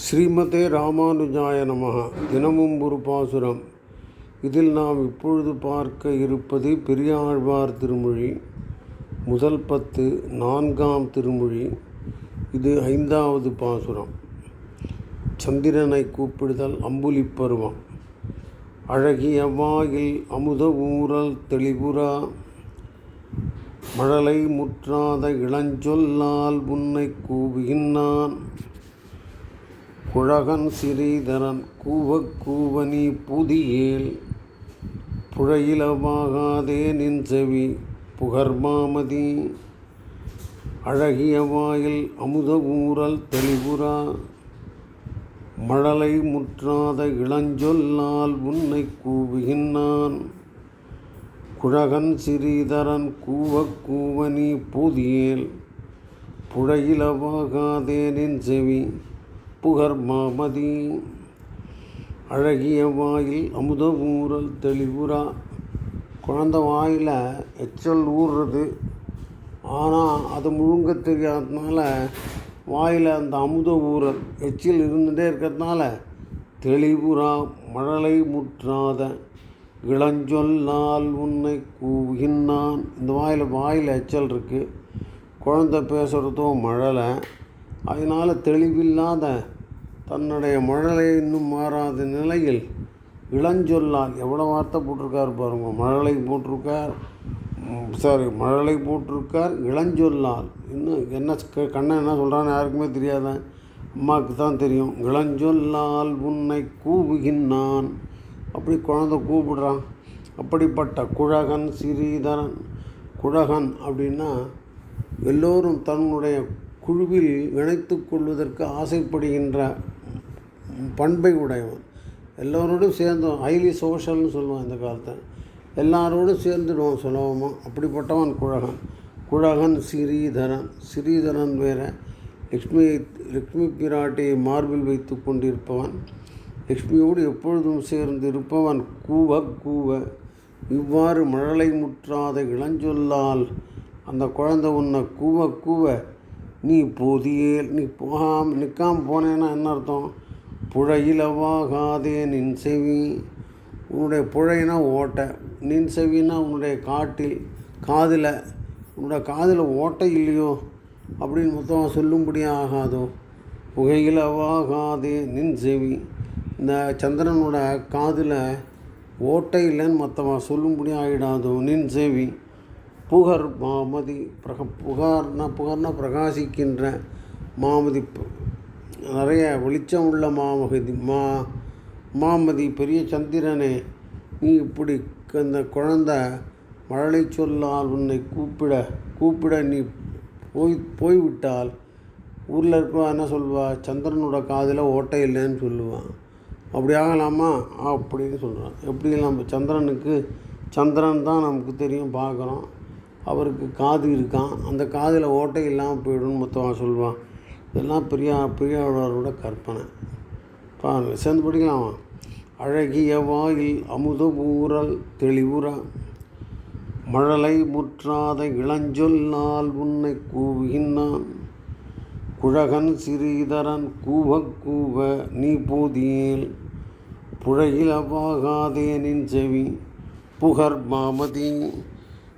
ஸ்ரீமதே ராமானுஜாய நமகா தினமும் ஒரு பாசுரம். இதில் நாம் இப்பொழுது பார்க்க இருப்பது பெரியாழ்வார் திருமொழி முதல் பத்து நான்காம் திருமொழி. இது ஐந்தாவது பாசுரம். சந்திரனை கூப்பிடுதல் அம்புலி பருவம். அழகிய வாயில் அமுத ஊரல் தெளிபுரா மழலை முற்றாத இளஞ்சொல்லால் உன்னை கூவுகின்றான். குழகன் சிறீதரன் கூவக் கூவனி புதியேல் புழையிலவாகாதே நின் செவி புகர்மாமதி. அழகிய வாயில் அமுத ஊரல் தெளிவுரா மழலை முற்றாத இளஞ்சொல்லால் உன்னை கூவுகின்றான். குழகன் சிறீதரன் கூவக் கூவனி புதியேல் புழையிலவாகாதேனின் செவி புகர் மாமதி. அழகிய வாயில் அமுத ஊறல் தெளிவுறா. குழந்த வாயில் எச்சல் ஊறுறது ஆனால் அது முழுங்க தெரியாததுனால வாயில் அந்த அமுத ஊரல் எச்சில் இருந்துகிட்டே இருக்கிறதுனால தெளிவுரா மழலை முற்றாத. இளஞ்சொல்லால் உன்னை கூகின்னான் இந்த வாயில் வாயில் எச்சல் இருக்குது குழந்த பேசுகிறதும் மழலை. அதனால் தெளிவில்லாத தன்னுடைய மழலை இன்னும் மாறாத நிலையில் இளஞ்சொல்லால் எவ்வளோ வார்த்தை போட்டிருக்கார் பாருங்க. மழலை போட்டிருக்கார் சாரி மழலை போட்டிருக்கார் இளஞ்சொல்லால். இன்னும் என்ன கண்ணன் என்ன சொல்கிறான்னு யாருக்குமே தெரியாத அம்மாவுக்கு தான் தெரியும். இளஞ்சொல்லால் உன்னை கூவுகின்றான். அப்படி குழந்த கூப்பிடுறான். அப்படிப்பட்ட குழகன் சிறீதரன் குழகன் அப்படின்னா எல்லோரும் தன்னுடைய குழுவில் இணைத்து கொள்வதற்கு ஆசைப்படுகின்ற பண்பை உடையவன். எல்லோரோடும் சேர்ந்தோம் ஹைலி சோஷல்னு சொல்லுவான் இந்த காலத்தை எல்லாரோடும் சேர்ந்துடுவான் சுலபமாக அப்படிப்பட்டவன் குழகன். குழகன் சிறீதரன். சிறீதரன் வேற. லக்ஷ்மி லக்ஷ்மி பிராட்டியை மார்பில் வைத்து கொண்டிருப்பவன். லக்ஷ்மியோடு எப்பொழுதும் சேர்ந்து இருப்பவன் கூவ கூவ. இவ்வாறு மழலை முற்றாத இளஞ்சொல்லால் அந்த குழந்தை உன்னை கூவ கூவ. நீ போதியே நீ போகாம நிற்காம போனேன்னா என்ன அர்த்தம்? புழையிலவாகாதே நின் செவி. உன்னுடைய புழைனா ஓட்டை நின் செவினா உன்னுடைய காட்டில் காதில். உன்னோட காதில் ஓட்டை இல்லையோ? அப்படின்னு மொத்தம் சொல்லும்படியாக ஆகாதோ? புகையிலவாகாதே நின் செவி. இந்த சந்திரனோட காதில் ஓட்டை இல்லைன்னு மொத்தமாக சொல்லும்படி ஆகிடாதோ நின் செவி. புகர் மாமதி பிரக புகார்னா புகார்னா பிரகாசிக்கின்ற மாமதி நிறைய வெளிச்சம் உள்ள மாமகதி மா மாமதி பெரிய சந்திரனே நீ இப்படி அந்த குழந்த மழலை சொல்லால் உன்னை கூப்பிட கூப்பிட நீ போய் போய்விட்டால் ஊரில் இருக்கிறவா என்ன சொல்லுவா? சந்திரனோட காதில் ஓட்டை இல்லைன்னு சொல்லுவான். அப்படி ஆகலாமா? அப்படின்னு சொல்கிறான் எப்படி நம்ம சந்திரனுக்கு சந்திரன் தான் நமக்கு தெரியும் பார்க்குறோம். அவருக்கு காது இருக்கான். அந்த காதில் ஓட்டை இல்லாமல் போயிடும்னு மொத்தமாக சொல்லுவான். இதெல்லாம் பெரியா பெரியாழ்வாரோட கற்பனை. பாருங்கள் சேர்ந்து படிக்கலாமா அழகிய வாயில் அமுத ஊரல் தெளிவுற மழலை முற்றாத இளஞ்சொல்லால் உன்னை கூவுகின்றான். குழகன் சிறீதரன் கூவ கூவ நீ போதியேல் புழையில் செவி புகர் மாமதி.